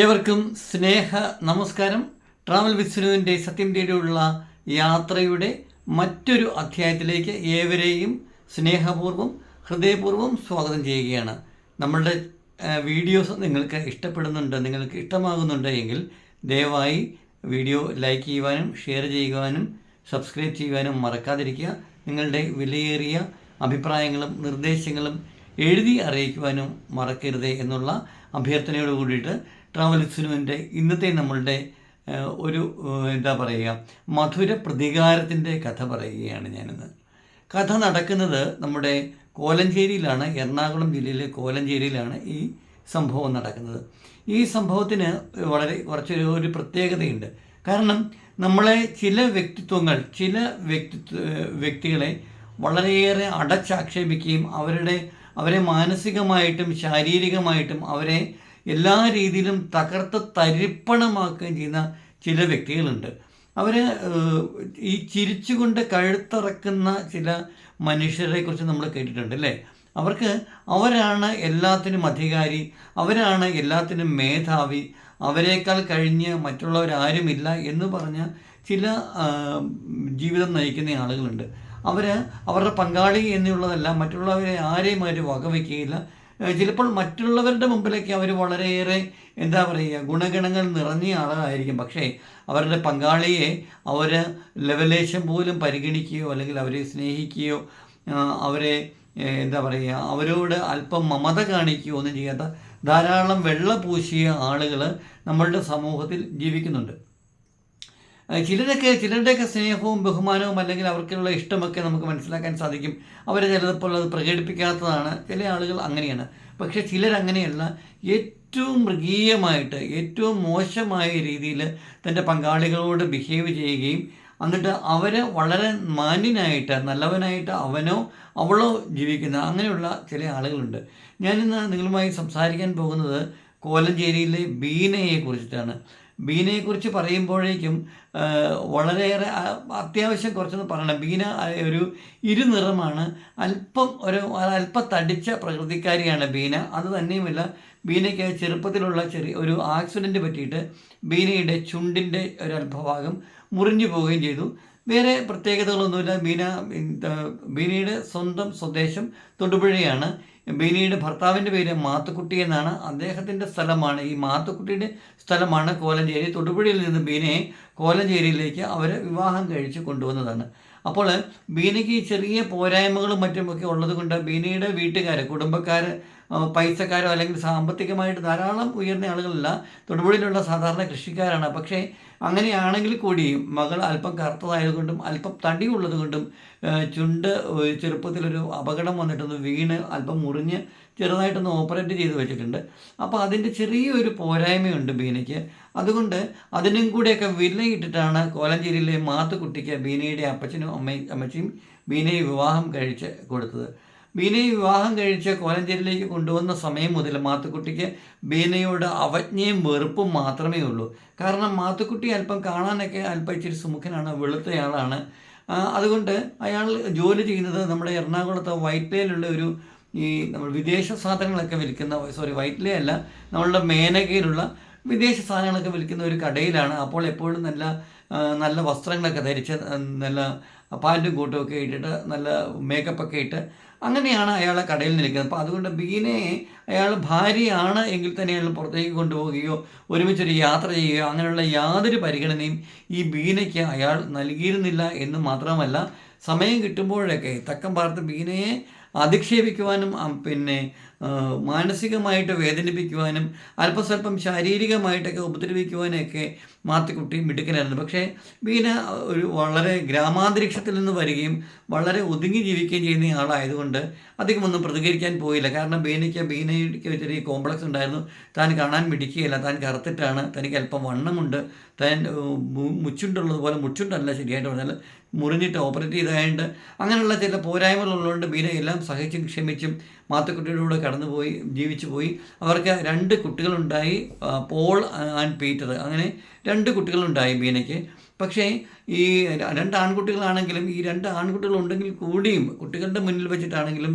ഏവർക്കും സ്നേഹ നമസ്കാരം. ട്രാവൽ വിസ്നുവിന്റെ സത്യം തേടിയുള്ള യാത്രയുടെ മറ്റൊരു അധ്യായത്തിലേക്ക് ഏവരെയും സ്നേഹപൂർവം ഹൃദയപൂർവം സ്വാഗതം ചെയ്യുകയാണ്. നമ്മളുടെ വീഡിയോസ് നിങ്ങൾക്ക് ഇഷ്ടപ്പെടുന്നുണ്ട് നിങ്ങൾക്ക് ഇഷ്ടമാകുന്നുണ്ട് എങ്കിൽ ദയവായി വീഡിയോ ലൈക്ക് ചെയ്യുവാനും ഷെയർ ചെയ്യുവാനും സബ്സ്ക്രൈബ് ചെയ്യുവാനും മറക്കാതിരിക്കുക. നിങ്ങളുടെ വിലയേറിയ അഭിപ്രായങ്ങളും നിർദ്ദേശങ്ങളും എഴുതി അറിയിക്കുവാനും മറക്കരുത് എന്നുള്ള അഭ്യർത്ഥനയോട് കൂടിയിട്ട് ട്രാവൽസിനുവിന്റെ ഇന്നത്തെ നമ്മളുടെ ഒരു എന്താ പറയുക മധുര പ്രതികാരത്തിന്റെ കഥ പറയുകയാണ് ഞാനിന്ന്. കഥ നടക്കുന്നത് നമ്മുടെ കോലഞ്ചേരിയിലാണ് എറണാകുളം ജില്ലയിലെ കോലഞ്ചേരിയിലാണ് ഈ സംഭവം നടക്കുന്നത്. ഈ സംഭവത്തിന് വളരെ കുറച്ചൊരു ഒരു പ്രത്യേകതയുണ്ട്. കാരണം നമ്മളെ ചില വ്യക്തിത്വങ്ങൾ ചില വ്യക്തിത്വ വ്യക്തികളെ വളരെയേറെ അടച്ചാക്ഷേപിക്കുകയും അവരുടെ അവരെ മാനസികമായിട്ടും ശാരീരികമായിട്ടും അവരെ എല്ലാ രീതിയിലും തകർത്ത് തരിപ്പണമാക്കുകയും ചെയ്യുന്ന ചില വ്യക്തികളുണ്ട്. അവർ ഈ ചിരിച്ചുകൊണ്ട് കഴുത്തിറക്കുന്ന ചില മനുഷ്യരെ കുറിച്ച് നമ്മൾ കേട്ടിട്ടുണ്ട് അല്ലേ? അവർക്ക് അവരാണ് എല്ലാത്തിനും അധികാരി അവരാണ് എല്ലാത്തിനും മേധാവി അവരെക്കാൾ കഴിഞ്ഞ് മറ്റുള്ളവരാരുമില്ല എന്ന് പറഞ്ഞ ചില ജീവിതം നയിക്കുന്ന ആളുകളുണ്ട്. അവർ അവരുടെ പങ്കാളി എന്നുള്ളതെല്ലാം മറ്റുള്ളവരെ ആരെയും അവർ വകവയ്ക്കുകയില്ല ചിലപ്പോൾ മറ്റുള്ളവരുടെ മുമ്പിലേക്ക് അവർ വളരെയേറെ എന്താ പറയുക ഗുണഗണങ്ങൾ നിറഞ്ഞ ആളായിരിക്കും. പക്ഷേ അവരുടെ പങ്കാളിയെ അവർ ലെവലേശം പോലും പരിഗണിക്കുകയോ അല്ലെങ്കിൽ അവരെ സ്നേഹിക്കുകയോ അവരെ എന്താ പറയുക അവരോട് അല്പം മമത കാണിക്കുകയോ ഒന്നും ചെയ്യാത്ത ധാരാളം വെള്ള പൂശിയ ആളുകൾ നമ്മളുടെ സമൂഹത്തിൽ ജീവിക്കുന്നുണ്ട്. ചിലരൊക്കെ ചിലരുടെയൊക്കെ സ്നേഹവും ബഹുമാനവും അല്ലെങ്കിൽ അവർക്കുള്ള ഇഷ്ടമൊക്കെ നമുക്ക് മനസ്സിലാക്കാൻ സാധിക്കും. അവരെ ചിലപ്പോൾ അത് പ്രകടിപ്പിക്കാത്തതാണ്. ചില ആളുകൾ അങ്ങനെയാണ്. പക്ഷേ ചിലരങ്ങനെയല്ല ഏറ്റവും മൃഗീയമായിട്ട് ഏറ്റവും മോശമായ രീതിയിൽ തന്റെ പങ്കാളികളോട് ബിഹേവ് ചെയ്യുകയും എന്നിട്ട് അവരെ വളരെ മാന്യനായിട്ട് നല്ലവനായിട്ട് അവനോ അവളോ ജീവിക്കുന്ന അങ്ങനെയുള്ള ചില ആളുകളുണ്ട്. ഞാനിന്ന് നിങ്ങളുമായി സംസാരിക്കാൻ പോകുന്നത് കോലഞ്ചേരിയിലെ ബീനയെ കുറിച്ചിട്ടാണ്. ബീനയെക്കുറിച്ച് പറയുമ്പോഴേക്കും വളരെയേറെ അത്യാവശ്യം കുറച്ചൊന്ന് പറയണം. ബീന ഒരു ഇരുനിറമാണ്. അല്പം ഒരു അല്പം തടിച്ച പ്രകൃതിക്കാരിയാണ് ബീന. അത് തന്നെയുമല്ല ബീനയ്ക്ക് ചെറുപ്പത്തിലുള്ള ചെറിയ ഒരു ആക്സിഡന്റ് പറ്റിയിട്ട് ബീനയുടെ ചുണ്ടിന്റെ ഒരു അല്പഭാഗം മുറിഞ്ഞു പോവുകയും ചെയ്തു. വേറെ പ്രത്യേകതകളൊന്നുമില്ല. ബീന ബീനയുടെ സ്വന്തം സ്വദേശം തൊടുപുഴയാണ്. ബീനയുടെ ഭർത്താവിന്റെ പേര് മാത്തുക്കുട്ടി എന്നാണ്. അദ്ദേഹത്തിന്റെ സ്ഥലമാണ് ഈ മാത്തുക്കുട്ടിയുടെ സ്ഥലമാണ് കോലഞ്ചേരി. തൊടുപുഴയിൽ നിന്ന് ബീനയെ കോലഞ്ചേരിയിലേക്ക് അവർ വിവാഹം കഴിച്ച് കൊണ്ടുവന്നതാണ്. അപ്പോൾ ബീനയ്ക്ക് ചെറിയ പോരായ്മകളും മറ്റുമൊക്കെ ഉള്ളത് കൊണ്ട് ബീനയുടെ വീട്ടുകാർ കുടുംബക്കാർ പൈസക്കാരോ അല്ലെങ്കിൽ സാമ്പത്തികമായിട്ട് ധാരാളം ഉയർന്ന ആളുകളല്ല തൊടുപുഴയിലുള്ള സാധാരണ കൃഷിക്കാരാണ്. പക്ഷേ അങ്ങനെയാണെങ്കിൽ കൂടിയും മകൾ അല്പം കറുത്തതായതുകൊണ്ടും അല്പം തടിയുള്ളതുകൊണ്ടും ചുണ്ട് ചെറുപ്പത്തിലൊരു അപകടം വന്നിട്ടൊന്ന് വീണ് അല്പം മുറിഞ്ഞ് ചെറുതായിട്ടൊന്ന് ഓപ്പറേറ്റ് ചെയ്ത് വെച്ചിട്ടുണ്ട്. അപ്പോൾ അതിന്റെ ചെറിയൊരു പോരായ്മയുണ്ട് ബീനയ്ക്ക്. അതുകൊണ്ട് അതിനും കൂടെയൊക്കെ വിലയിട്ടിട്ടാണ് കോലഞ്ചേരിയിലെ മാത്തുക്കുട്ടിക്ക് ബീനയുടെ അപ്പച്ചനും അമ്മയും അമ്മച്ചിയും ബീനയെ വിവാഹം കഴിച്ച് കൊടുത്തത്. ബീനയെ വിവാഹം കഴിച്ച് കോലഞ്ചേരിയിലേക്ക് കൊണ്ടുവന്ന സമയം മുതൽ മാത്തുക്കുട്ടിക്ക് ബീനയോട് അവജ്ഞയും വെറുപ്പും മാത്രമേ ഉള്ളൂ. കാരണം മാത്തുക്കുട്ടി അല്പം കാണാനൊക്കെ അല്പം ഇച്ചിരി സുമുഖനാണ് വെളുത്തയാളാണ്. അതുകൊണ്ട് അയാൾ ജോലി ചെയ്യുന്നത് നമ്മുടെ എറണാകുളത്ത് വൈറ്റ്ലയിലുള്ള ഒരു ഈ നമ്മൾ വിദേശ സാധനങ്ങളൊക്കെ വിൽക്കുന്ന സോറി വൈറ്റ്ലേ അല്ല നമ്മളുടെ മേനകയിലുള്ള വിദേശ സാധനങ്ങളൊക്കെ വിൽക്കുന്ന ഒരു കടയിലാണ്. അപ്പോൾ എപ്പോഴും നല്ല നല്ല വസ്ത്രങ്ങളൊക്കെ ധരിച്ച് നല്ല പാന്റും കൂട്ടും ഒക്കെ ഇട്ടിട്ട് നല്ല മേക്കപ്പൊക്കെ ഇട്ട് അങ്ങനെയാണ് അയാൾ കടയിൽ നിൽക്കുന്നത്. അപ്പോൾ അതുകൊണ്ട് ബീനെ അയാൾ ഭാര്യയാണ് എങ്കിൽ തന്നെ അയാൾ പുറത്തേക്ക് കൊണ്ടുപോവുകയോ ഒരുമിച്ചൊരു യാത്ര ചെയ്യുകയോ അങ്ങനെയുള്ള യാതൊരു പരിഗണനയും ഈ ബീനയ്ക്ക് അയാൾ നൽകിയിരുന്നില്ല എന്ന് മാത്രമല്ല സമയം കിട്ടുമ്പോഴൊക്കെ തക്കം പാർത്ത് ബീനയെ അധിക്ഷേപിക്കുവാനും പിന്നെ മാനസികമായിട്ട് വേദനിപ്പിക്കുവാനും അല്പസ്വല്പം ശാരീരികമായിട്ടൊക്കെ ഉപദ്രവിക്കുവാനൊക്കെ മാത്തുക്കുട്ടി മിടുക്കനായിരുന്നു. പക്ഷേ വീന ഒരു വളരെ ഗ്രാമാന്തരീക്ഷത്തിൽ നിന്ന് വരികയും വളരെ ഒതുങ്ങി ജീവിക്കുകയും ചെയ്യുന്ന ആളായതുകൊണ്ട് അധികമൊന്നും പ്രതികരിക്കാൻ പോയില്ല. കാരണം ബീനയ്ക്ക് ബീനയ്ക്ക് ചെറിയ കോംപ്ലക്സ് ഉണ്ടായിരുന്നു. താൻ കാണാൻ മിടിക്കുകയില്ല താൻ കറുത്തിട്ടാണ്. തനിക്ക് അല്പം വണ്ണമുണ്ട്. താൻ മുച്ചുണ്ടുള്ളതുപോലെ മുച്ചുണ്ടല്ല ശരിയായിട്ട് പറഞ്ഞാൽ മുറിഞ്ഞിട്ട് ഓപ്പറേറ്റ് ചെയ്തതായതുകൊണ്ട് അങ്ങനെയുള്ള ചില പോരായ്മകളുള്ളതുകൊണ്ട് ബീന എല്ലാം സഹിച്ചും ക്ഷമിച്ചും മാത്തുക്കുട്ടിയുടെ കൂടെ കടന്നുപോയി ജീവിച്ചു പോയി. അവർക്ക് രണ്ട് കുട്ടികളുണ്ടായി പോൾ ആൻഡ് പീറ്റർ. അങ്ങനെ രണ്ട് കുട്ടികളുണ്ടായി ബീനയ്ക്ക്. പക്ഷേ ഈ രണ്ട് ആൺകുട്ടികളാണെങ്കിലും ഈ രണ്ട് ആൺകുട്ടികളുണ്ടെങ്കിൽ കൂടിയും കുട്ടികളുടെ മുന്നിൽ വെച്ചിട്ടാണെങ്കിലും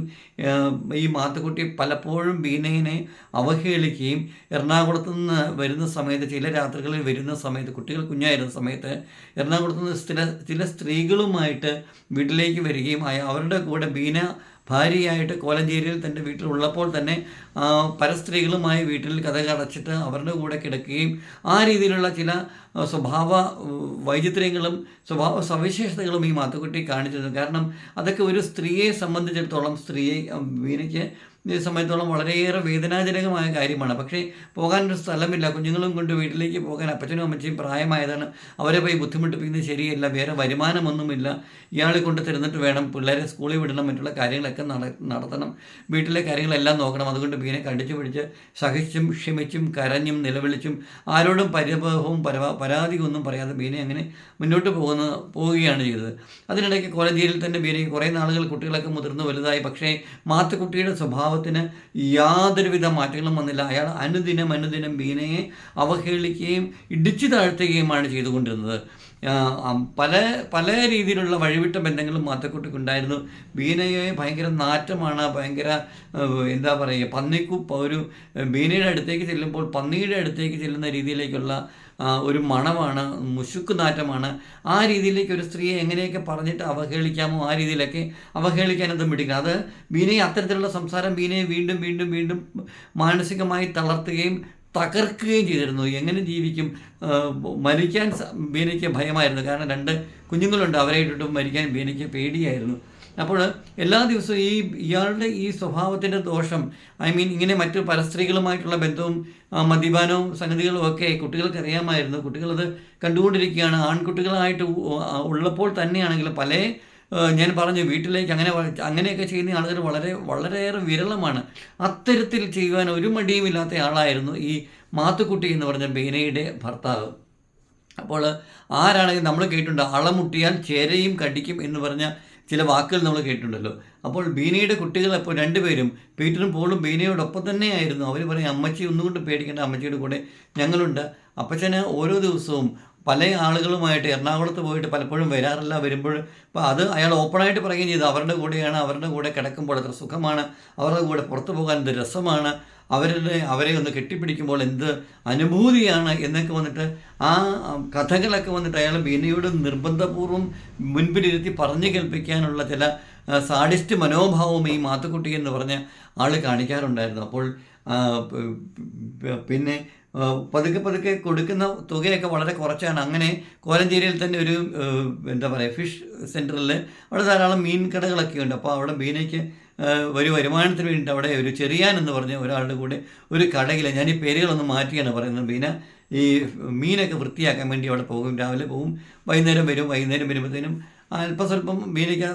ഈ മാത്തുക്കുട്ടി പലപ്പോഴും ബീനയെ അവഹേളിക്കുകയും എറണാകുളത്ത് നിന്ന് വരുന്ന സമയത്ത് ചില രാത്രികളിൽ വരുന്ന സമയത്ത് കുട്ടികൾ കുഞ്ഞായിരുന്ന സമയത്ത് എറണാകുളത്ത് നിന്ന് ചില ചില സ്ത്രീകളുമായിട്ട് വീട്ടിലേക്ക് വരികയും അവരുടെ കൂടെ ബീന ഭാര്യയായിട്ട് കോലഞ്ചേരിയിൽ തന്റെ വീട്ടിലുള്ളപ്പോൾ തന്നെ പരസ്ത്രീകളുമായി വീട്ടിൽ കഥകടച്ചിട്ട് അവരുടെ കൂടെ കിടക്കുകയും ആ രീതിയിലുള്ള ചില സ്വഭാവ വൈചിത്ര്യങ്ങളും സ്വഭാവ സവിശേഷതകളും ഈ മാത്തുക്കുട്ടി കാണിച്ചിരുന്നു. കാരണം അതൊക്കെ ഒരു സ്ത്രീയെ സംബന്ധിച്ചിടത്തോളം സ്ത്രീയെ ആ, സമയത്തോളം വളരെയേറെ വേദനാജനകമായ കാര്യമാണ്. പക്ഷേ പോകാനൊരു സ്ഥലമില്ല. കുഞ്ഞുങ്ങളും കൊണ്ട് വീട്ടിലേക്ക് പോകാൻ അപ്പച്ചനും അമ്മച്ചയും പ്രായമായതാണ്. അവരെ പോയി ബുദ്ധിമുട്ടിപ്പിക്കുന്നത് ശരിയല്ല. വേറെ വരുമാനമൊന്നുമില്ല. ഇയാളെ കൊണ്ട് തരുന്നിട്ട് വേണം. പിള്ളേരെ സ്കൂളിൽ വിടണം മറ്റുള്ള കാര്യങ്ങളൊക്കെ നടത്തണം. വീട്ടിലെ കാര്യങ്ങളെല്ലാം നോക്കണം. അതുകൊണ്ട് ബീനെ കടിച്ചു പിടിച്ച് സഹിച്ചും ക്ഷമിച്ചും കരഞ്ഞും നിലവിളിച്ചും ആരോടും പരിഭവവും പരാ പരാതിയൊന്നും പറയാതെ ബീനെ അങ്ങനെ മുന്നോട്ട് പോകുന്ന പോവുകയാണ് ചെയ്തത്. അതിനിടയ്ക്ക് കോളേജിൽ തന്നെ ബീനയ്ക്ക് കുറേ നാളുകൾ കുട്ടികളൊക്കെ മുതിർന്ന് വലുതായി. പക്ഷേ മാത്തുക്കുട്ടിയുടെ സ്വഭാവത്തിന് യാതൊരുവിധ മാറ്റങ്ങളും വന്നില്ല. അയാൾ അനുദിനം അനുദിനം ബീനയെ അവഹേളിക്കുകയും ഇടിച്ചു താഴ്ത്തുകയുമാണ് ചെയ്തുകൊണ്ടിരുന്നത്. പല പല രീതിയിലുള്ള വഴിവിട്ട ബന്ധങ്ങളും മാത്തക്കുട്ടിക്കുണ്ടായിരുന്നു ബീനയെ ഭയങ്കര നാറ്റമാണ് ഭയങ്കര എന്താ പറയുക പന്നിക്കു ഒരു ബീനയുടെ അടുത്തേക്ക് ചെല്ലുമ്പോൾ പന്നിയുടെ അടുത്തേക്ക് ചെല്ലുന്ന രീതിയിലേക്കുള്ള ഒരു മണമാണ് മുഷുക്ക് നാറ്റമാണ്. ആ രീതിയിലേക്ക് ഒരു സ്ത്രീയെ എങ്ങനെയൊക്കെ പറഞ്ഞിട്ട് അവഹേളിക്കാമോ ആ രീതിയിലൊക്കെ അവഹേളിക്കാനൊന്നും പിടിക്കണം അത് ബീനയെ അത്തരത്തിലുള്ള സംസാരം ബീനയെ വീണ്ടും വീണ്ടും വീണ്ടും മാനസികമായി തളർത്തുകയും തകർക്കുകയും ചെയ്തിരുന്നു. എങ്ങനെ ജീവിക്കും? മരിക്കാൻ ബീനയ്ക്ക് ഭയമായിരുന്നു. കാരണം രണ്ട് കുഞ്ഞുങ്ങളുണ്ട് അവരെ ഇട്ടിട്ടും മരിക്കാൻ ബീനയ്ക്ക് പേടിയായിരുന്നു. അപ്പോൾ എല്ലാ ദിവസവും ഈ ഇയാളുടെ ഈ സ്വഭാവത്തിന്റെ ദോഷം ഐ മീൻ ഇങ്ങനെ മറ്റു പരസ്ത്രീകളുമായിട്ടുള്ള ബന്ധവും മദ്യപാനവും സംഗതികളും ഒക്കെ കുട്ടികൾക്ക് അറിയാമായിരുന്നു. കുട്ടികളത് കണ്ടുകൊണ്ടിരിക്കുകയാണ്. ആൺകുട്ടികളായിട്ട് ഉള്ളപ്പോൾ തന്നെയാണെങ്കിലും പല ഞാൻ പറഞ്ഞു വീട്ടിലേക്ക് അങ്ങനെ അങ്ങനെയൊക്കെ ചെയ്യുന്ന ആളുകൾ വളരെ വളരെയേറെ വിരളമാണ്. അത്തരത്തിൽ ചെയ്യുവാൻ ഒരു മടിയുമില്ലാത്ത ആളായിരുന്നു ഈ മാത്തുക്കുട്ടി എന്ന് പറഞ്ഞ ബീനയുടെ ഭർത്താവ്. അപ്പോൾ ആരാണെങ്കിൽ നമ്മൾ കേട്ടിട്ടുണ്ട് അളമുട്ടിയാൽ ചേരയും കടിക്കും എന്ന് പറഞ്ഞ ചില വാക്കുകൾ നമ്മൾ കേട്ടിട്ടുണ്ടല്ലോ. അപ്പോൾ ബീനയുടെ കുട്ടികൾ അപ്പോൾ രണ്ടുപേരും പീറ്ററും പോളും ബീനയോടൊപ്പം തന്നെയായിരുന്നു. അവർ പറയും അമ്മച്ചി ഒന്നുകൊണ്ട് പേടിക്കേണ്ട അമ്മച്ചിയുടെ കൂടെ ഞങ്ങളുണ്ട്. അപ്പച്ചന് ഓരോ ദിവസവും പല ആളുകളുമായിട്ട് എറണാകുളത്ത് പോയിട്ട് പലപ്പോഴും വരാറില്ല. വരുമ്പോൾ അപ്പോൾ അത് അയാൾ ഓപ്പണായിട്ട് പറയുകയും ചെയ്തു. അവരുടെ കൂടെയാണ് അവരുടെ കൂടെ കിടക്കുമ്പോൾ എത്ര സുഖമാണ്. അവരുടെ കൂടെ പുറത്തു പോകാൻ എന്ത് രസമാണ്. അവരുടെ അവരെ ഒന്ന് കെട്ടിപ്പിടിക്കുമ്പോൾ എന്ത് അനുഭൂതിയാണ് എന്നൊക്കെ വന്നിട്ട് ആ കഥകളൊക്കെ വന്നിട്ട് അയാൾ ബീനയോട് നിർബന്ധപൂർവം മുൻപിലിരുത്തി പറഞ്ഞു കേൾപ്പിക്കാനുള്ള ചില സാഡിസ്റ്റ് മനോഭാവവും ഈ മാത്തുക്കുട്ടി എന്ന് പറഞ്ഞ ആൾ കാണിക്കാറുണ്ടായിരുന്നു. അപ്പോൾ പിന്നെ പതുക്കെ പതുക്കെ കൊടുക്കുന്ന തുകയൊക്കെ വളരെ കുറച്ചാണ്. അങ്ങനെ കോലഞ്ചേരിയിൽ തന്നെ ഒരു എന്താ പറയുക ഫിഷ് സെന്ററിൽ അവിടെ ധാരാളം മീൻ കടകളൊക്കെ ഉണ്ട്. അപ്പോൾ അവിടെ ബീനയ്ക്ക് ഒരു വരുമാനത്തിന് വേണ്ടിയിട്ട് അവിടെ ഒരു ചെറിയാൻ എന്ന് പറഞ്ഞ ഒരാളുടെ കൂടെ ഒരു കടയിൽ ഞാൻ ഈ പേരുകളൊന്ന് മാറ്റിയാണ് പറയുന്നത്. പിന്നെ ഈ മീനൊക്കെ വൃത്തിയാക്കാൻ വേണ്ടി അവിടെ പോകും. രാവിലെ പോകും. വൈകുന്നേരം വരും. വൈകുന്നേരം വരുമ്പോഴത്തേനും അല്പം സ്വല്പം മീനയ്ക്ക്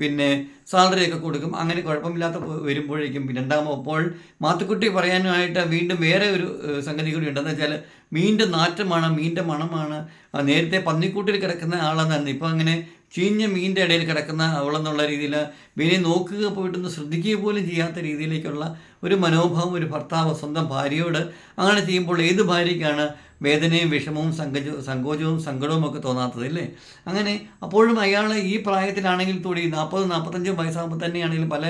പിന്നെ സാലറിയൊക്കെ കൊടുക്കും. അങ്ങനെ കുഴപ്പമില്ലാത്ത വരുമ്പോഴേക്കും രണ്ടാമപ്പോൾ മാത്തുക്കുട്ടി പറയാനായിട്ട് വീണ്ടും വേറെ ഒരു സംഗതി കൂടി ഉണ്ടെന്ന് വെച്ചാൽ മീന്റെ നാറ്റമാണ് മീന്റെ മണമാണ്. നേരത്തെ പന്നിക്കൂട്ടിൽ കിടക്കുന്ന ആളെന്നായിരുന്നു ഇപ്പോൾ അങ്ങനെ ചീഞ്ഞ മീനിന്റെ ഇടയിൽ കിടക്കുന്ന അവളെന്നുള്ള രീതിയിൽ മീനെ നോക്കുക പോയിട്ടൊന്ന് ശ്രദ്ധിക്കുക പോലും ചെയ്യാത്ത രീതിയിലേക്കുള്ള ഒരു മനോഭാവം ഒരു ഭർത്താവ് സ്വന്തം ഭാര്യയോട് അങ്ങനെ ചെയ്യുമ്പോൾ ഏത് ഭാര്യയ്ക്കാണ് വേദനയും വിഷമവും സങ്കോച സങ്കോചവും സങ്കടവും ഒക്കെ തോന്നാത്തത് അല്ലേ? അങ്ങനെ അപ്പോഴും അയാൾ ഈ പ്രായത്തിലാണെങ്കിൽ കൂടി നാൽപ്പത് നാൽപ്പത്തഞ്ച് വയസ്സാകുമ്പോൾ തന്നെയാണെങ്കിലും പല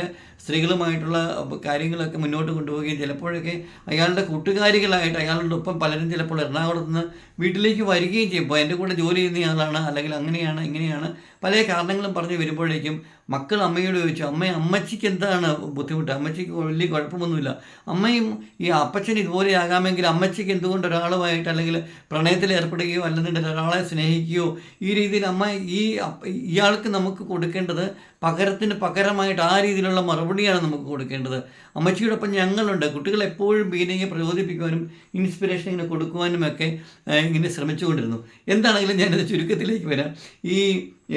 സ്ത്രീകളുമായിട്ടുള്ള കാര്യങ്ങളൊക്കെ മുന്നോട്ട് കൊണ്ടുപോവുകയും ചിലപ്പോഴൊക്കെ അയാളുടെ കൂട്ടുകാരികളായിട്ട് അയാളുടെ ഒപ്പം പലരും ചിലപ്പോൾ എറണാകുളത്ത് നിന്ന് വീട്ടിലേക്ക് വരികയും ചെയ്യുമ്പോൾ എന്റെ കൂടെ ജോലി ചെയ്യുന്ന ആളാണ് അല്ലെങ്കിൽ അങ്ങനെയാണ് ഇങ്ങനെയാണ് പല കാരണങ്ങളും പറഞ്ഞു വരുമ്പോഴേക്കും മക്കൾ അമ്മയോട് ചോദിച്ചു അമ്മ അമ്മച്ചിക്ക് എന്താണ് ബുദ്ധിമുട്ട്? അമ്മച്ചിക്ക് വലിയ കുഴപ്പമൊന്നുമില്ല. അമ്മയും ഈ അപ്പച്ചൻ ഇതുപോലെ ആകാമെങ്കിൽ അമ്മച്ചിക്ക് എന്തുകൊണ്ട് ഒരാളുമായിട്ട് അല്ലെങ്കിൽ പ്രണയത്തിൽ ഏർപ്പെടുകയോ അല്ലെന്നുണ്ടെങ്കിൽ ഒരാളെ സ്നേഹിക്കുകയോ ഈ രീതിയിൽ അമ്മ ഈ ഇയാൾക്ക് നമുക്ക് കൊടുക്കേണ്ടത് പകരത്തിന് പകരമായിട്ട് ആ രീതിയിലുള്ള മറുപടിയാണ് നമുക്ക് കൊടുക്കേണ്ടത്. അമ്മച്ചിയോടൊപ്പം ഞങ്ങളുണ്ട്. കുട്ടികൾ എപ്പോഴും ബീനയെ പ്രചോദിപ്പിക്കുവാനും ഇൻസ്പിറേഷൻ ഇങ്ങനെ കൊടുക്കുവാനുമൊക്കെ ഇങ്ങനെ ശ്രമിച്ചുകൊണ്ടിരുന്നു. എന്താണെങ്കിലും ഞാനത് ചുരുക്കത്തിലേക്ക് വരാം. ഈ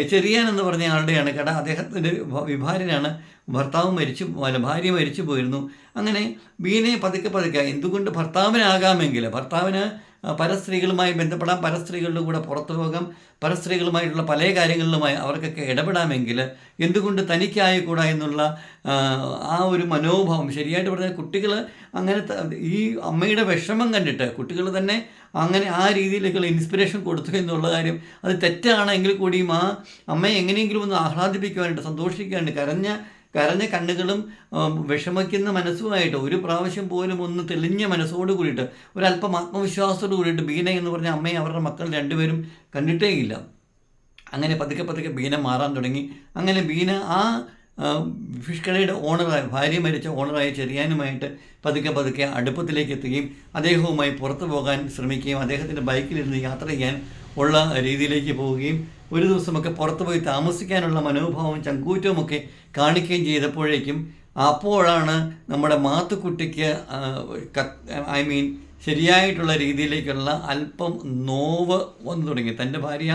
ചെറിയാൻ എന്ന് പറഞ്ഞ ആളുടെയാണ് കട. അദ്ദേഹത്തിന്റെ വിഭാരനാണ് ഭർത്താവ് മരിച്ചു അല്ല ഭാര്യ മരിച്ചു പോയിരുന്നു. അങ്ങനെ ബീനയെ പതുക്കെ പതുക്കെ എന്തുകൊണ്ട് ഭർത്താവിനാകാമെങ്കിൽ ഭർത്താവിന് പരസ്ത്രീകളുമായി ബന്ധപ്പെടാം. പരസ്ത്രീകളുടെ കൂടെ പുറത്തു പോകാം. പരസ്ത്രീകളുമായിട്ടുള്ള പല കാര്യങ്ങളിലുമായി അവർക്കൊക്കെ ഇടപെടാമെങ്കിൽ എന്തുകൊണ്ട് തനിക്കായിക്കൂടാ എന്നുള്ള ആ, ഒരു മനോഭാവം. ശരിയായിട്ട് പറഞ്ഞാൽ കുട്ടികൾ അങ്ങനെ ഈ അമ്മയുടെ വിഷമം കണ്ടിട്ട് കുട്ടികൾ തന്നെ അങ്ങനെ ആ രീതിയിലേക്കുള്ള ഇൻസ്പിറേഷൻ കൊടുത്തു എന്നുള്ള കാര്യം അത് തെറ്റാണെങ്കിൽ കൂടിയും ആ അമ്മയെ എങ്ങനെയെങ്കിലും ഒന്ന് ആഹ്ലാദിപ്പിക്കുവാനായിട്ട് സന്തോഷിക്കാനായിട്ട് കരഞ്ഞ കരഞ്ഞ കണ്ണുകളും വിഷമിക്കുന്ന മനസ്സുമായിട്ട് ഒരു പ്രാവശ്യം പോലും ഒന്ന് തെളിഞ്ഞ മനസ്സോട് കൂടിയിട്ട് ഒരല്പം ആത്മവിശ്വാസത്തോട് കൂടിയിട്ട് ബീന എന്ന് പറഞ്ഞ അമ്മയെ അവരുടെ മക്കൾ രണ്ടുപേരും കണ്ടിട്ടേ ഇല്ല അങ്ങനെ പതുക്കെ പതുക്കെ ബീന മാറാൻ തുടങ്ങി. അങ്ങനെ ബീന ആ, ഫിഷ് കടയുടെ ഓണറായ ഭാര്യ മരിച്ച ഓണറായ ചെറിയാനുമായിട്ട് പതുക്കെ പതുക്കെ അടുപ്പത്തിലേക്ക് എത്തുകയും അദ്ദേഹവുമായി പുറത്തു പോകാൻ ശ്രമിക്കുകയും അദ്ദേഹത്തിന്റെ ബൈക്കിലിരുന്ന് യാത്ര ചെയ്യാൻ ഉള്ള രീതിയിലേക്ക് പോവുകയും ഒരു ദിവസമൊക്കെ പുറത്തു പോയി താമസിക്കാനുള്ള മനോഭാവവും ചങ്കൂറ്റവും ഒക്കെ കാണിക്കുകയും ചെയ്തപ്പോഴേക്കും അപ്പോഴാണ് നമ്മുടെ മാത്തുക്കുട്ടിക്ക് ഐ മീൻ ശരിയായിട്ടുള്ള രീതിയിലേക്കുള്ള അല്പം നോവ് വന്നു തുടങ്ങി. തന്റെ ഭാര്യ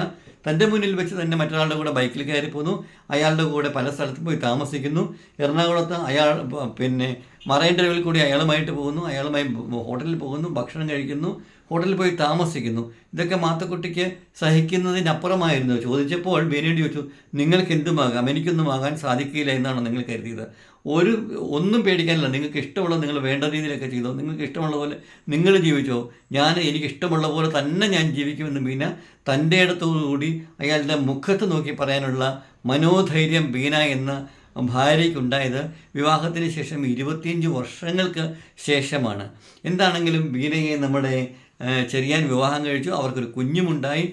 തന്റെ മുന്നിൽ വെച്ച് തന്നെ മറ്റൊരാളുടെ കൂടെ ബൈക്കിൽ കയറി പോന്നു. അയാളുടെ കൂടെ പല സ്ഥലത്തും പോയി താമസിക്കുന്നു. എറണാകുളത്ത് അയാൾ പിന്നെ മറൈൻ ഡ്രൈവിൽ കൂടി അയാളുമായിട്ട് പോകുന്നു. അയാളുമായി ഹോട്ടലിൽ പോകുന്നു. ഭക്ഷണം കഴിക്കുന്നു. ഹോട്ടലിൽ പോയി താമസിക്കുന്നു. ഇതൊക്കെ മാത്തക്കുട്ടിക്ക് സഹിക്കുന്നതിനപ്പുറമായിരുന്നു. ചോദിച്ചപ്പോൾ ബീനയോട് ചോദിച്ചു നിങ്ങൾക്ക് എന്തുമാകാം എനിക്കൊന്നും ആകാൻ സാധിക്കില്ല എന്നാണ് നിങ്ങൾ കരുതിയത്. ഒരു ഒന്നും പേടിക്കാനില്ല. നിങ്ങൾക്ക് ഇഷ്ടമുള്ള നിങ്ങൾ വേണ്ട രീതിയിലൊക്കെ ചെയ്തോ നിങ്ങൾക്ക് ഇഷ്ടമുള്ള പോലെ നിങ്ങൾ ജീവിച്ചോ. ഞാൻ എനിക്ക് ഇഷ്ടമുള്ള പോലെ തന്നെ ഞാൻ ജീവിക്കുമെന്ന് ബീന തന്റെ ഇടത്തോടുകൂടി അയാളുടെ മുഖത്ത് നോക്കി പറയാനുള്ള മനോധൈര്യം ബീന എന്ന ഭാര്യയ്ക്കുണ്ടായത് വിവാഹത്തിന് ശേഷം ഇരുപത്തിയഞ്ച് വർഷങ്ങൾക്ക് ശേഷമാണ്. എന്താണെങ്കിലും ബീനയെ നമ്മുടെ ചെറിയാൻ വിവാഹം കഴിച്ചു. അവർക്കൊരു കുഞ്ഞുമുണ്ടായി.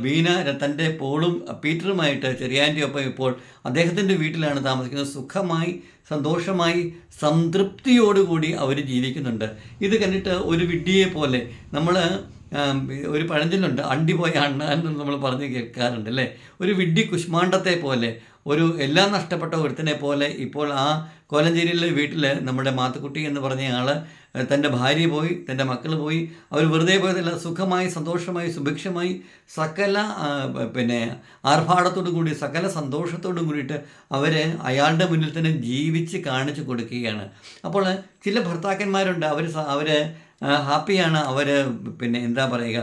ബീന തന്റെ പോളും പീറ്ററുമായിട്ട് ചെറിയാന്റെ ഒപ്പം ഇപ്പോൾ അദ്ദേഹത്തിന്റെ വീട്ടിലാണ് താമസിക്കുന്നത്. സുഖമായി സന്തോഷമായി സംതൃപ്തിയോടുകൂടി അവർ ജീവിക്കുന്നുണ്ട്. ഇത് കണ്ടിട്ട് ഒരു വിഡ്ഢിയെ പോലെ നമ്മൾ ഒരു പഴഞ്ചൊല്ലുണ്ട് അണ്ടി പോയ അണ്ണാൻ എന്ന് നമ്മൾ പറഞ്ഞ് കേൾക്കാറുണ്ട് അല്ലേ? ഒരു വിഡ്ഢി കുഷ്മാണ്ഡത്തെ പോലെ ഒരു എല്ലാം നഷ്ടപ്പെട്ട ഒരുത്തനെ പോലെ ഇപ്പോൾ ആ കോലഞ്ചേരിയിലെ വീട്ടിൽ നമ്മുടെ മാത്തുക്കുട്ടി എന്ന് പറഞ്ഞ ആൾ തന്റെ ഭാര്യ പോയി തന്റെ മക്കൾ പോയി അവർ വെറുതെ പോയതല്ല സുഖമായി സന്തോഷമായി സുഭിക്ഷമായി സകല പിന്നെ ആർഭാടത്തോടു കൂടി സകല സന്തോഷത്തോടും കൂടിയിട്ട് അവർ അയാളുടെ മുന്നിൽ തന്നെ ജീവിച്ച് കാണിച്ചു കൊടുക്കുകയാണ്. അപ്പോൾ ചില ഭർത്താക്കന്മാരുണ്ട് അവർ അവർ ഹാപ്പിയാണ് അവർ പിന്നെ എന്താ പറയുക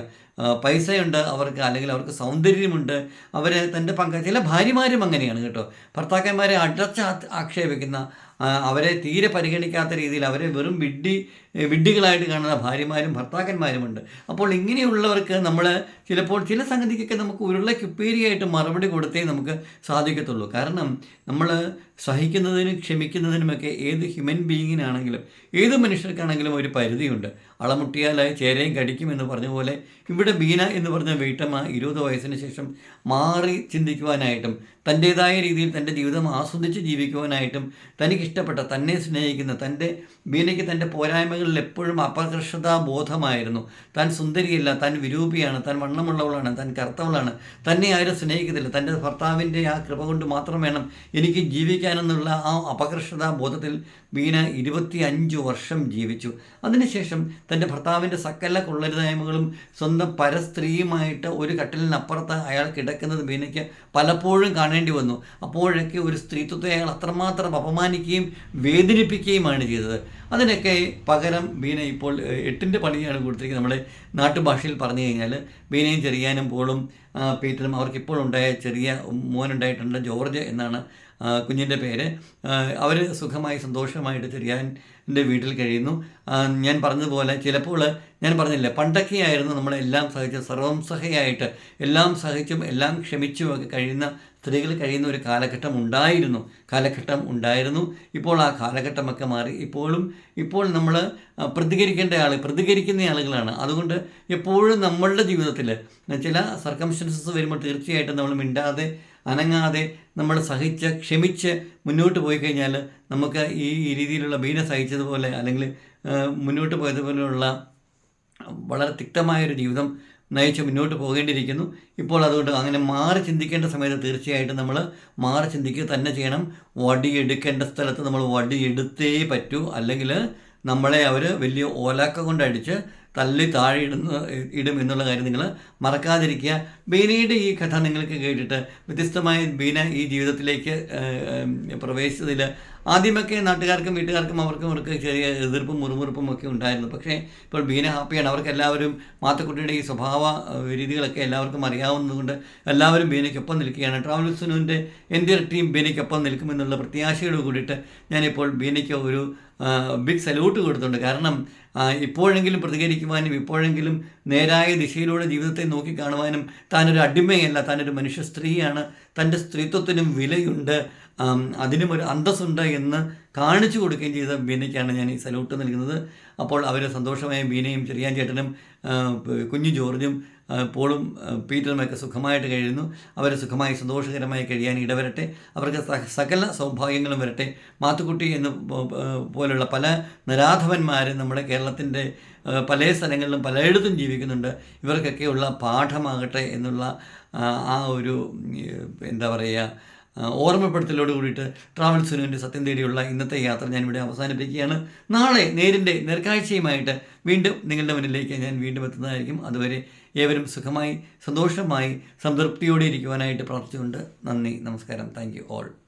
പൈസയുണ്ട് അവർക്ക് അല്ലെങ്കിൽ അവർക്ക് സൗന്ദര്യമുണ്ട് അവർ തന്റെ പങ്ക ചില ഭാര്യമാരും അങ്ങനെയാണ് കേട്ടോ. ഭർത്താക്കന്മാരെ അടച്ച് ആക്ഷേപിക്കുന്ന അവരെ തീരെ പരിഗണിക്കാത്ത രീതിയിൽ അവരെ വെറും വിഡ്ഢി വിഡ്ഢികളായിട്ട് കാണുന്ന ഭാര്യമാരും ഭർത്താക്കന്മാരുമുണ്ട്. അപ്പോൾ ഇങ്ങനെയുള്ളവർക്ക് നമ്മൾ ചിലപ്പോൾ ചില സംഗതിക്കൊക്കെ നമുക്ക് ഉരുളക്കുപ്പേരിയായിട്ട് മറുപടി കൊടുത്തേ നമുക്ക് സാധിക്കത്തുള്ളൂ. കാരണം നമ്മൾ സഹിക്കുന്നതിനും ക്ഷമിക്കുന്നതിനുമൊക്കെ ഏത് ഹ്യൂമൻ ബീയിങ്ങിനാണെങ്കിലും ഏത് മനുഷ്യർക്കാണെങ്കിലും ഒരു പരിധിയുണ്ട്. അളമുട്ടിയാലായി ചേരയും കടിക്കും എന്ന് പറഞ്ഞ പോലെ ഇവിടെ ബീന എന്ന് പറഞ്ഞ വീട്ടമ്മ ഇരുപത് വയസ്സിന് ശേഷം മാറി ചിന്തിക്കുവാനായിട്ടും തന്റേതായ രീതിയിൽ തന്റെ ജീവിതം ആസ്വദിച്ച് ജീവിക്കുവാനായിട്ടും തനിക്ക് ഇഷ്ടപ്പെട്ട തന്നെ സ്നേഹിക്കുന്ന തന്റെ ബീനയ്ക്ക് തന്റെ പോരായ്മകളിൽ എപ്പോഴും അപകർഷതാ ബോധമായിരുന്നു താൻ സുന്ദരിയല്ല താൻ വിരൂപിയാണ് താൻ വണ്ണമുള്ളവളാണ് താൻ കറുത്തവളാണ്. തന്നെ ആരും സ്നേഹിക്കത്തില്ല. തന്റെ ഭർത്താവിന്റെ ആ കൃപ കൊണ്ട് മാത്രം വേണം എനിക്ക് ജീവിക്കാനെന്നുള്ള ആ അപകർഷതാ ബോധത്തിൽ ബീന ഇരുപത്തി അഞ്ച് വർഷം ജീവിച്ചു. അതിനുശേഷം തന്റെ ഭർത്താവിന്റെ സകല കൊള്ളരുതായ്മകളും സ്വന്തം പരസ്ത്രീയുമായിട്ട് ഒരു കട്ടിലിനപ്പുറത്ത് അയാൾ കിടക്കുന്നത് ബീനയ്ക്ക് പലപ്പോഴും കാണേണ്ടി വന്നു. അപ്പോഴൊക്കെ ഒരു സ്ത്രീത്വത്തെ അയാൾ അത്രമാത്രം അപമാനിക്കുകയും വേദനിപ്പിക്കുകയുമാണ് ചെയ്തത്. അതിനൊക്കെ പകരം ബീന ഇപ്പോൾ എട്ടിന്റെ പണിയാണ് കൊടുത്തിരിക്കുന്നത്. നമ്മുടെ നാട്ടുഭാഷയിൽ പറഞ്ഞു കഴിഞ്ഞാൽ ബീനയും ചെറിയാനും പോളും പീറ്ററും അവർക്കിപ്പോൾ ഉണ്ടായ ചെറിയ മോനുണ്ടായിട്ടുണ്ട് ജോർജ് എന്നാണ് കുഞ്ഞിന്റെ പേര്. അവർ സുഖമായി സന്തോഷമായിട്ട് ചെറിയാന്റെ വീട്ടിൽ കഴിയുന്നു. ഞാൻ പറഞ്ഞതുപോലെ ചിലപ്പോൾ ഞാൻ പറഞ്ഞില്ല പണ്ടൊക്കെ ആയിരുന്നു നമ്മളെല്ലാം സഹിച്ച് സർവം സഹയായിട്ട് എല്ലാം സഹിച്ചും എല്ലാം ക്ഷമിച്ചും ഒക്കെ കഴിയുന്ന സ്ത്രീകൾ കഴിയുന്ന ഒരു കാലഘട്ടം ഉണ്ടായിരുന്നു. കാലഘട്ടം ഉണ്ടായിരുന്നു. ഇപ്പോൾ ആ കാലഘട്ടമൊക്കെ മാറി. ഇപ്പോഴും ഇപ്പോൾ നമ്മൾ പ്രതികരിക്കേണ്ട ആൾ പ്രതികരിക്കുന്ന ആളുകളാണ്. അതുകൊണ്ട് എപ്പോഴും നമ്മളുടെ ജീവിതത്തിൽ ചില സർക്കംസ്റ്റൻസസ് വരുമ്പോൾ തീർച്ചയായിട്ടും നമ്മൾ മിണ്ടാതെ അനങ്ങാതെ നമ്മൾ സഹിച്ച് ക്ഷമിച്ച് മുന്നോട്ട് പോയി കഴിഞ്ഞാൽ നമുക്ക് ഈ രീതിയിലുള്ള ബീന സഹിച്ചതുപോലെ അല്ലെങ്കിൽ മുന്നോട്ട് പോയതുപോലെയുള്ള വളരെ തിക്തമായൊരു ജീവിതം നയിച്ച് മുന്നോട്ട് പോകേണ്ടിയിരിക്കുന്നു. ഇപ്പോൾ അതുകൊണ്ട് അങ്ങനെ മാറി ചിന്തിക്കേണ്ട സമയത്ത് തീർച്ചയായിട്ടും നമ്മൾ മാറി ചിന്തിക്കുക തന്നെ ചെയ്യണം. വടി എടുക്കേണ്ട സ്ഥലത്ത് നമ്മൾ വടിയെടുത്തേ പറ്റൂ. അല്ലെങ്കിൽ നമ്മളെ അവർ വലിയ ഓലാക്ക കൊണ്ടടിച്ച് തള്ളി താഴെ ഇടുന്ന ഇടും എന്നുള്ള കാര്യം നിങ്ങൾ മറക്കാതിരിക്കുക. ബീനയുടെ ഈ കഥ നിങ്ങൾക്ക് കേട്ടിട്ട് വ്യത്യസ്തമായ ബീന ഈ ജീവിതത്തിലേക്ക് പ്രവേശിച്ചതിൽ ആദ്യമൊക്കെ നാട്ടുകാർക്കും വീട്ടുകാർക്കും അവർക്കും അവർക്ക് ചെറിയ എതിർപ്പും മുറുമുറുപ്പും ഒക്കെ ഉണ്ടായിരുന്നു. പക്ഷേ ഇപ്പോൾ ബീന ഹാപ്പിയാണ്. അവർക്ക് എല്ലാവരും മാത്തക്കുട്ടിയുടെ ഈ സ്വഭാവ രീതികളൊക്കെ എല്ലാവർക്കും അറിയാവുന്നതുകൊണ്ട് എല്ലാവരും ബീനയ്ക്കൊപ്പം നിൽക്കുകയാണ്. ട്രാവൽ സുനുവിന്റെ എന്റെ ടീം ബീനയ്ക്കൊപ്പം നിൽക്കുമെന്നുള്ള പ്രത്യാശയോട് കൂടിയിട്ട് ഞാനിപ്പോൾ ബീനയ്ക്ക് ഒരു ബിഗ് സല്യൂട്ട് കൊടുത്തിട്ടുണ്ട്. കാരണം ഇപ്പോഴെങ്കിലും പ്രതികരിക്കുവാനും ഇപ്പോഴെങ്കിലും നേരായ ദിശയിലൂടെ ജീവിതത്തെ നോക്കിക്കാണുവാനും താനൊരു അടിമയല്ല. താനൊരു മനുഷ്യ സ്ത്രീയാണ്. തന്റെ സ്ത്രീത്വത്തിനും വിലയുണ്ട്. അതിനും ഒരു അന്തസ്സുണ്ട് എന്ന് കാണിച്ചു കൊടുക്കുകയും ചെയ്ത ബീനയ്ക്കാണ് ഞാൻ ഈ സല്യൂട്ട് നൽകുന്നത്. അപ്പോൾ അവർ സന്തോഷമായ ബീനയും ചെറിയാൻ ചേട്ടനും കുഞ്ഞു ജോർജും പോളും പീറ്ററുമൊക്കെ സുഖമായിട്ട് കഴിയുന്നു. അവർ സുഖമായി സന്തോഷകരമായി കഴിയാൻ ഇടവരട്ടെ. അവർക്ക് സകല സൗഭാഗ്യങ്ങളും വരട്ടെ. മാത്തുക്കുട്ടി എന്ന് പോലുള്ള പല നരാധവന്മാർ നമ്മുടെ കേരളത്തിന്റെ പല സ്ഥലങ്ങളിലും പലയിടത്തും ജീവിക്കുന്നുണ്ട്. ഇവർക്കൊക്കെയുള്ള പാഠമാകട്ടെ എന്നുള്ള ആ, ഒരു എന്താ പറയുക ഓർമ്മപ്പെടുത്തലോട് കൂടിയിട്ട് ട്രാവൽ സുനുവിന്റെ സത്യം തേടിയുള്ള ഇന്നത്തെ യാത്ര ഞാൻ ഇവിടെ അവസാനിപ്പിക്കുകയാണ്. നാളെ നേരിന്റെ നേർക്കാഴ്ചയുമായിട്ട് വീണ്ടും നിങ്ങളുടെ മുന്നിലേക്ക് ഞാൻ വീണ്ടും എത്തുന്നതായിരിക്കും. അതുവരെ ഏവരും സുഖമായി സന്തോഷമായി സംതൃപ്തിയോടെ ഇരിക്കുവാനായിട്ട് പ്രാർത്ഥിച്ചുകൊണ്ട് നന്ദി നമസ്കാരം. Thank you all.